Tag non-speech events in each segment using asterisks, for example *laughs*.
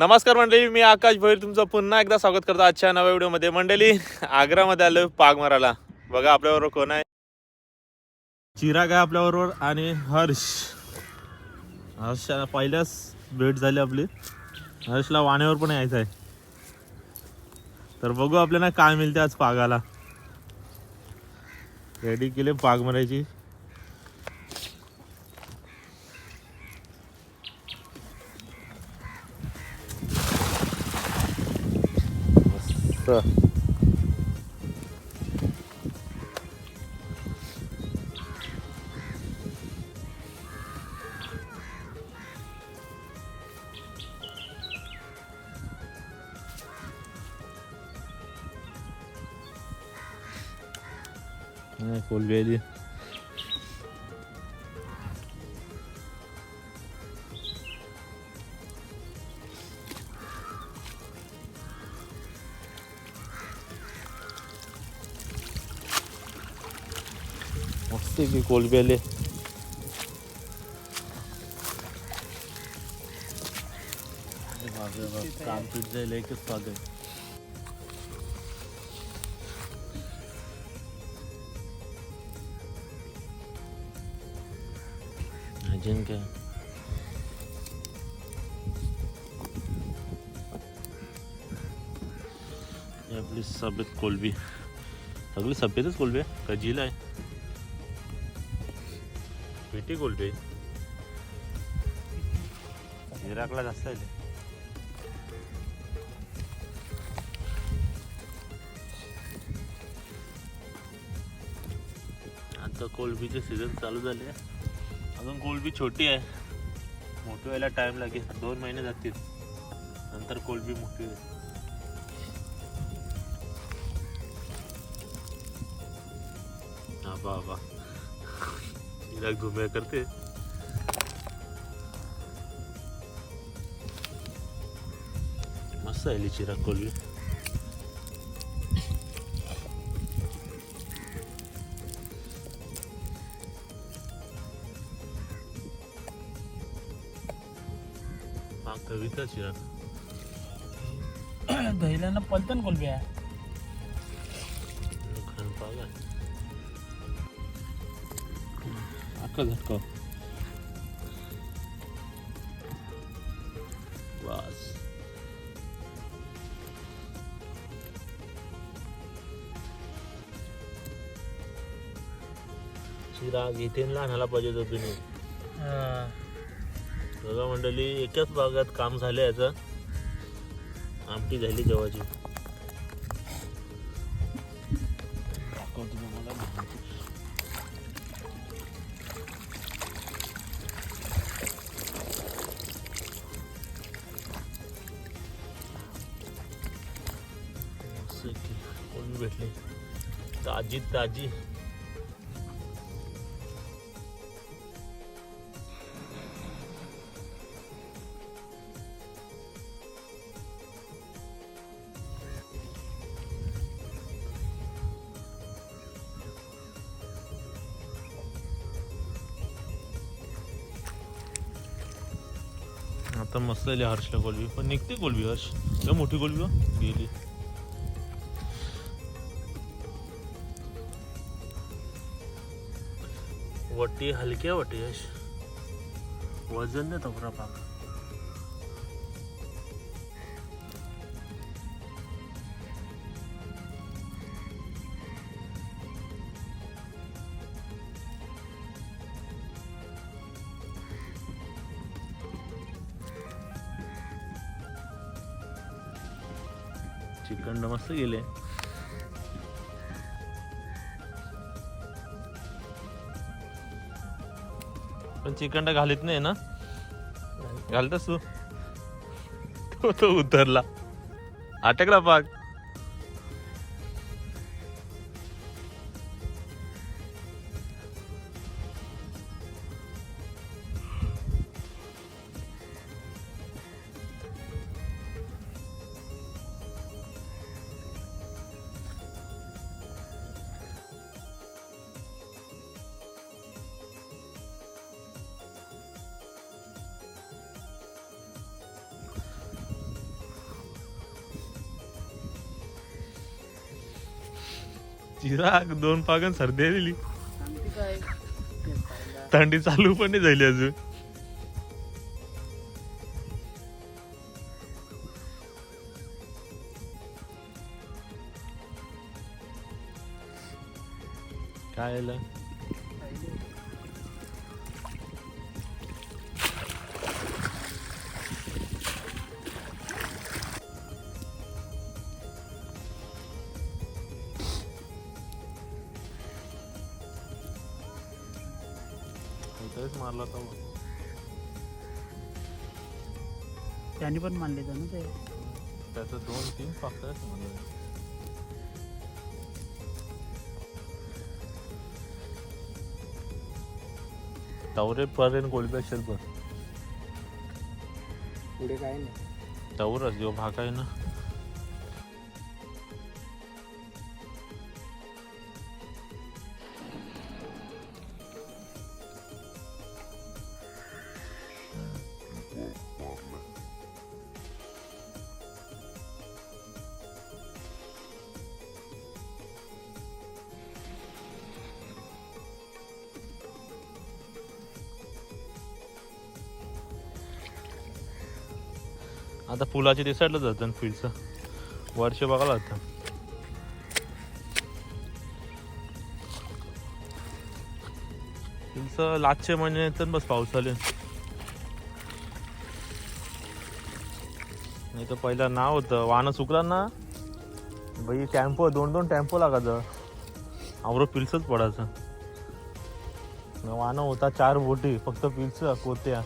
नमस्कार मंडळी मी आकाश भैर तुमचं पुन्हा एकदा स्वागत करतो आजच्या नव्या व्हिडिओमध्ये. मंडळी आग्रामध्ये आलो पाग मारायला बघा आपल्याबरोबर कोण आहे? चिराग आहे आपल्याबरोबर आणि हर्ष. हर्ष पहिल्याच भेट झाली आपली. हर्षला वाण्यावर पण यायचं आहे. तर बघू आपल्याला काय मिळते आज पागाला. रेडी केले पाग मारायची. मस्त नाही, कोलबी आली मस्त आहे काम पीठ जाईल एकच अजून काय? आपली सफेद कोलबी. सगळी सफेदच कोलबी आहे? का झील आहे? पेटी कोलबी आहे इराकला जास्त आहे आता कोलबीचे सीझन चालू झाले अजून कोलबी छोटी आहे. मोठी व्हायला टाइम लागेल. दोन महिने जातील. नंतर कोलबी मोठी होईल. आबा चिराग घुम्या करते मस्त आहे चिराग कोलबी हा कविता चिराग दहिल्यानं पलतन कोलबी आहे खरं आहे झटका बस. चिराग इथे लहानाला पाहिजे होतं तुम्ही बघा मंडळी एकाच भागात काम झालं याचं. आमटी झाली जेव्हाची ताजी ताजी आता मस्त आली हर्षला कोलबी पण निघते कोलबी हर्ष. लय मोठी कोलबी हो, गेली. वटी हलक्या वटी यश वजन नाही तपरा पाक. चिकन मस्त गेले चिकन घालीत नाही ना? घालतस तू? तो तो उतरला. अटकला पाक. चिराग दोन पागन सर्दी आलेली. थंडी चालू पण नाही झाली अजून मारला होता मग. त्यांनी पण मानले ना ते त्याचं दोन तीन पाकं आहेत म्हणे. तवरे पर्यंत गोलबी असेल पण पुढे काय नाही तवरच जो भाग आहे ना आता पुलाच्या ते साईडला जातं फील्डचं. वर्ष बघायला जातं महिने तर बस पाऊस आले. नाही तर पहिला नाव होतं वाहनं चुकला ना? बाई टेम्पो दोन दोन टेम्पो लागायचं. आवरो पिल्सच पडायचं. वाहनं होता चार बोटी फक्त पिल्स कोत्या.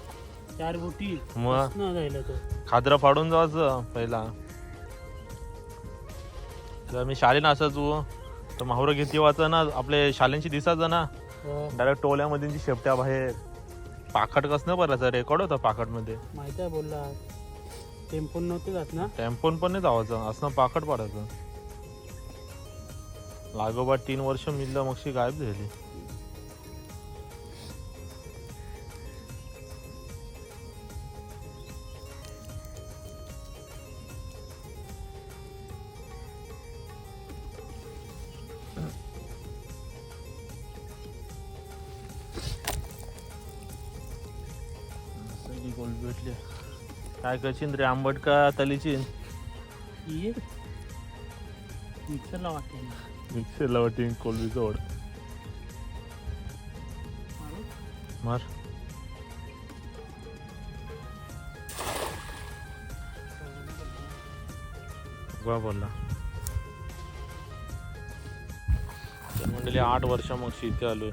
चार बोटी मग न खाद्र फाडून जायचं पहिला. जर मी शाळेनं असायचो तर माहुरं घेते वाचा ना आपले शाळेंची दिसायचं ना. हो, डायरेक्ट टोल्यामध्ये जी शेपट्या बाहेर. पाकट कस नाही भरायचं रेकॉर्ड होता पाकटमध्ये माहिती आहे बोलला. टेम्पोन नव्हते जात ना? टेम्पोन पण नाही जावायचं असं पाकट पडायचं. लागोबा तीन वर्ष मिळलं मगशी गायब झाली. भेटली काय करशील रे आंबट का तलीची? ये. मिक्सरला वाटते. मिक्सरला वाटी कोलबीचं ओढ मार. वा बोलला. मंडळी आठ वर्ष मग इथे आलोय.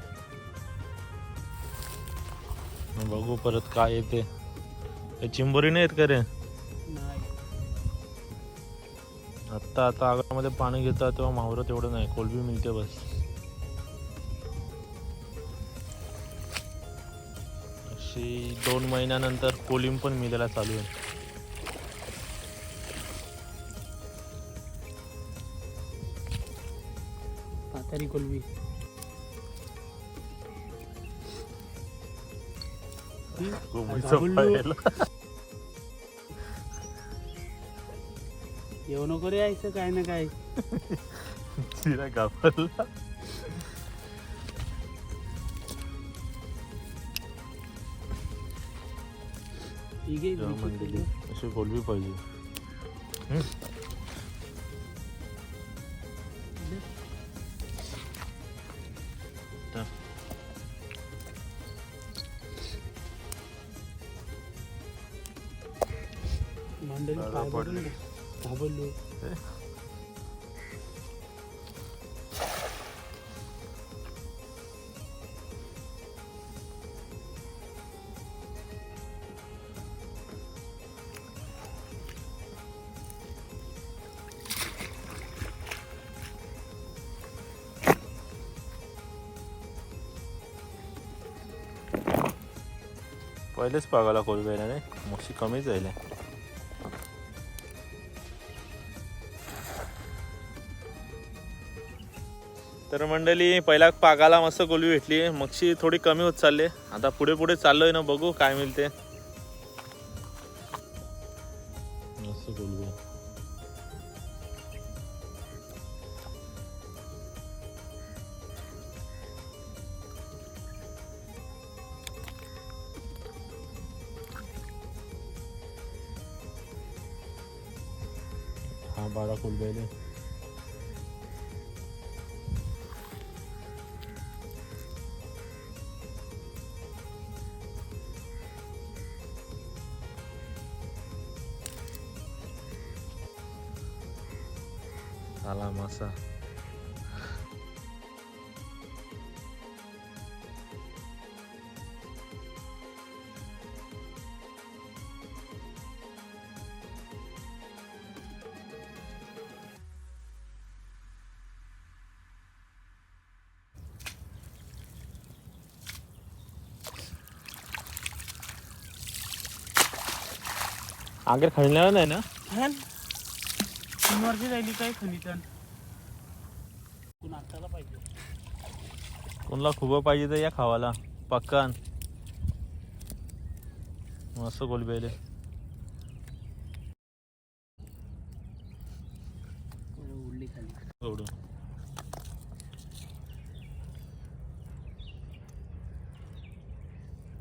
बघू परत काय येते. चिंबोरी नाही येत का रे? आत्ता आता आगामध्ये पाणी घेतात तेव्हा मावरत एवढं नाही. कोलबी मिळते बस. अशी दोन महिन्यानंतर कोलिम पण मिळायला चालू आहे. म्हातारी कोलबी. *laughs* तिला घाबरला ठीक आहे तेव्हा बिलकुल म्हणलेली, तुझं. अशी कोलबी पाहिजे हम्म? पहिलेच पागाला कोलबी आहे ना रे मगशी कमीच जाईल तर मंडळी पहिला पागाला मस्त कोलबी भेटली. मगशी थोडी कमी होत चालली. आता पुढे पुढे चाललोय ना बघू काय मिळते. मस्त कोलबी हा बारा कोलबेले आला आगर खणल्यावर नाही ना? हॅल तीन वर्ष काय खनितन पाहिजे? कोणला खूप पाहिजे तर या खावाला. पक्कान. मस्त कोलबेले उडली खाली सोडून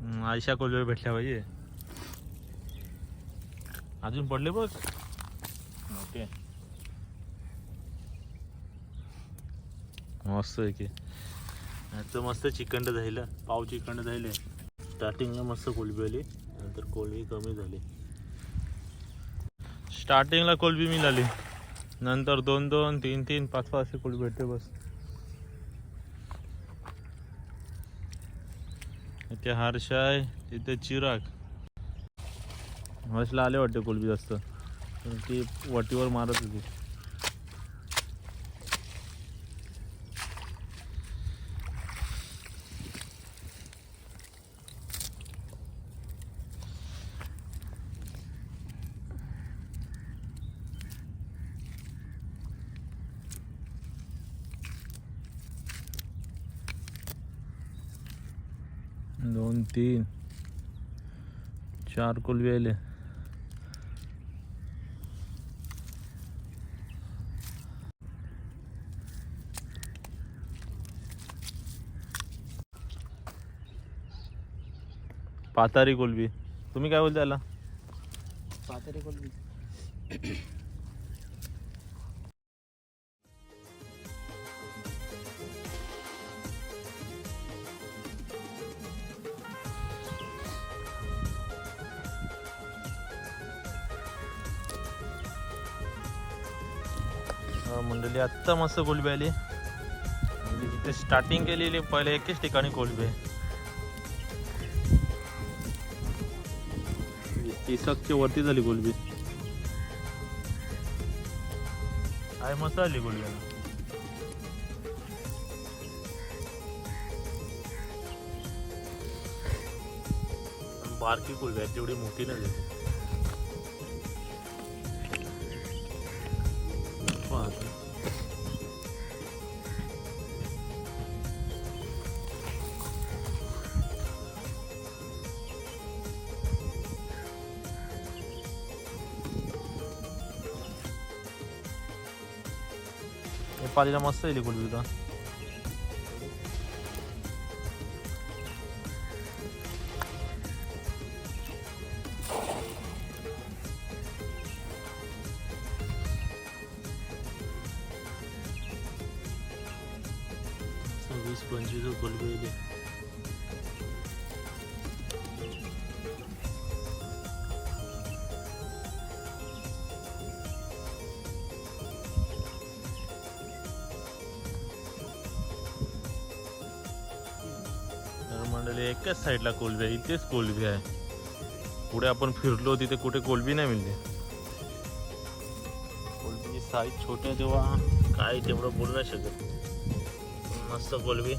हम्म, आयशा कोलबे भेटल्या पाहिजे. अजून पडले बघ. ओके. मस्त आहे की. आता मस्त चिकंड झालं. पाव चिकंड झाले. स्टार्टिंगला मस्त कोलबी आली. नंतर कोलबी कमी झाली. स्टार्टिंगला कोलबी मिळाली. नंतर दोन दोन तीन तीन पाच पाच असे कोलबी भेटते बस. इथे हर्ष आहे तिथे चिराग. हर्षला आले वाटते कोलबी जास्त. पण ती वटीवर मारत होती. दोन तीन चार कोलबी आले. पातारी कोलबी. तुम्ही काय बोलता याला? पातळी कोलबी. मंडळी आत्ता मस्त कोलबी आली. म्हणजे जिथे स्टार्टिंग केलेली पहिले एकच ठिकाणी कोलबी. आहे तिसकच्या वरती झाली कोलबी आहे मस्त आली कोलबी बारकी कोलबी आहे तेवढी मोठी नाही हे पालीला मस्त येईल कोलबी का सव्वीस पंचवीस कोलबी मंडळी एकाच साईडला कोलबी आहे इथेच कोलबी आहे. पुढे आपण फिरलो तिथे कुठे कोलबी नाही मिळली. कोलबीची साईज छोट्या तेव्हा काय तेवढं बोलू नाही शकत. मस्त कोलबी.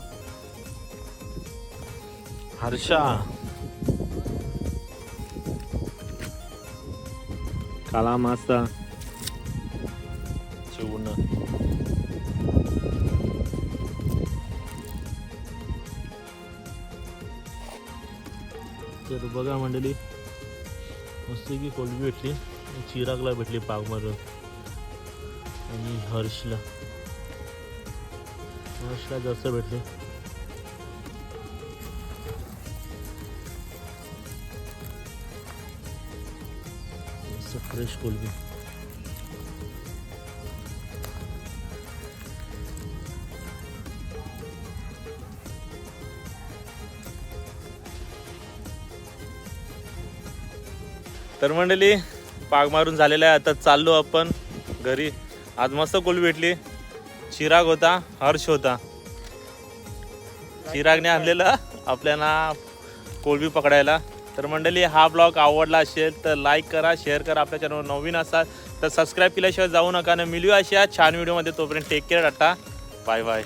हर्षा. काला मासा. तर बघा मंडळी मस्त की कोलबी भेटली. चिरागला भेटली पाग आणि हर्षला. हर्षला जास्त भेटले. फ्रेश कोलबी तर मंडळी पाग मारून झालेला आहे. आता चाललो आपण घरी. आज मस्त कोलबी भेटली. चिराग होता हर्ष होता. चिरागने आणलेलं आपल्याला कोलबी पकडायला. तर मंडळी हा ब्लॉग आवडला असेल तर लाईक करा शेअर करा. आपल्या चॅनलवर नवीन असाल तर सबस्क्राईब केल्याशिवाय जाऊ नका. आणि मिळूया अशा छान व्हिडिओमध्ये तोपर्यंत take care tata. Bye bye